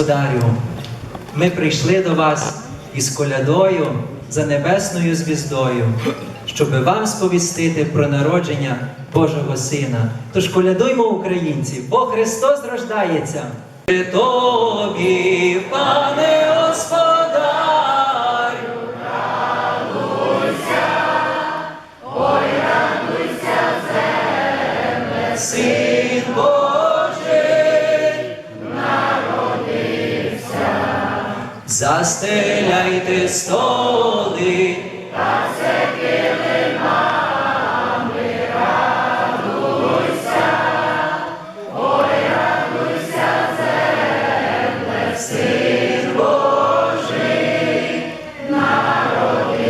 Господарю, ми прийшли до вас із колядою за небесною звіздою, щоб вам сповістити про народження Божого Сина. Тож колядуймо, українці, бо Христос рождається. Застеляйте столи. Син Божий народився.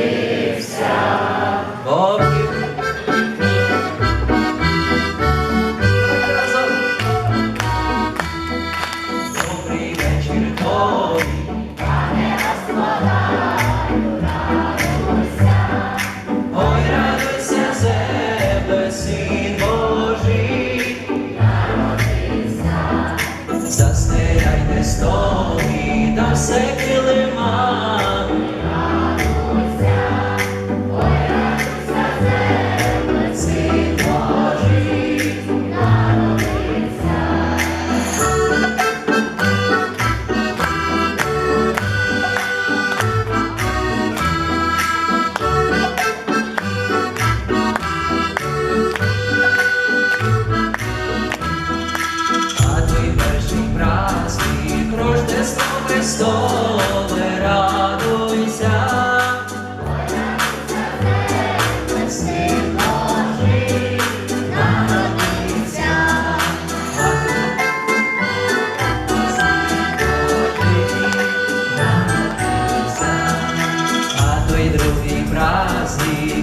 Столи та все килимами.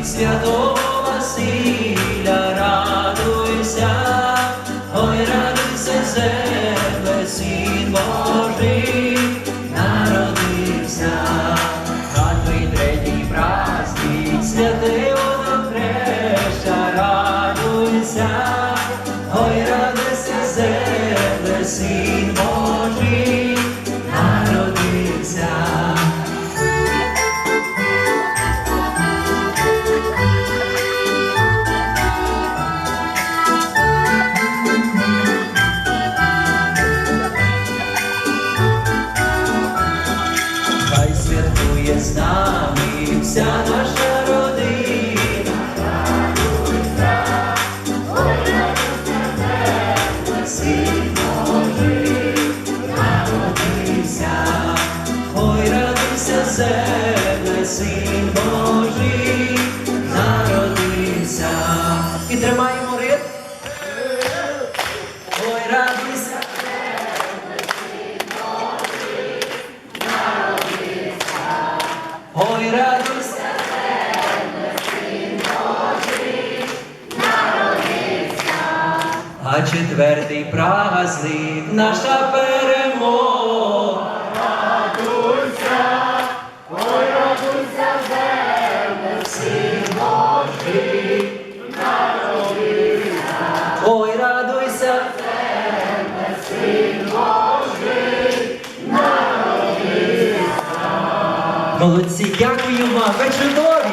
Святого Василя, радуйся, ой, радуйся, земле, Божий народився. А той третій праздник святий водохреща, радуйся, ой, радуйся, земле, нами вся наша родина. Син Божий народився. Ой, радуйся, земле, син Божий народився. І тримаємо ритм. Ой, радуйся. Ой, радуйся. А четвертий праздник наша перемога. Молодці, дякую вам. Ви чудові.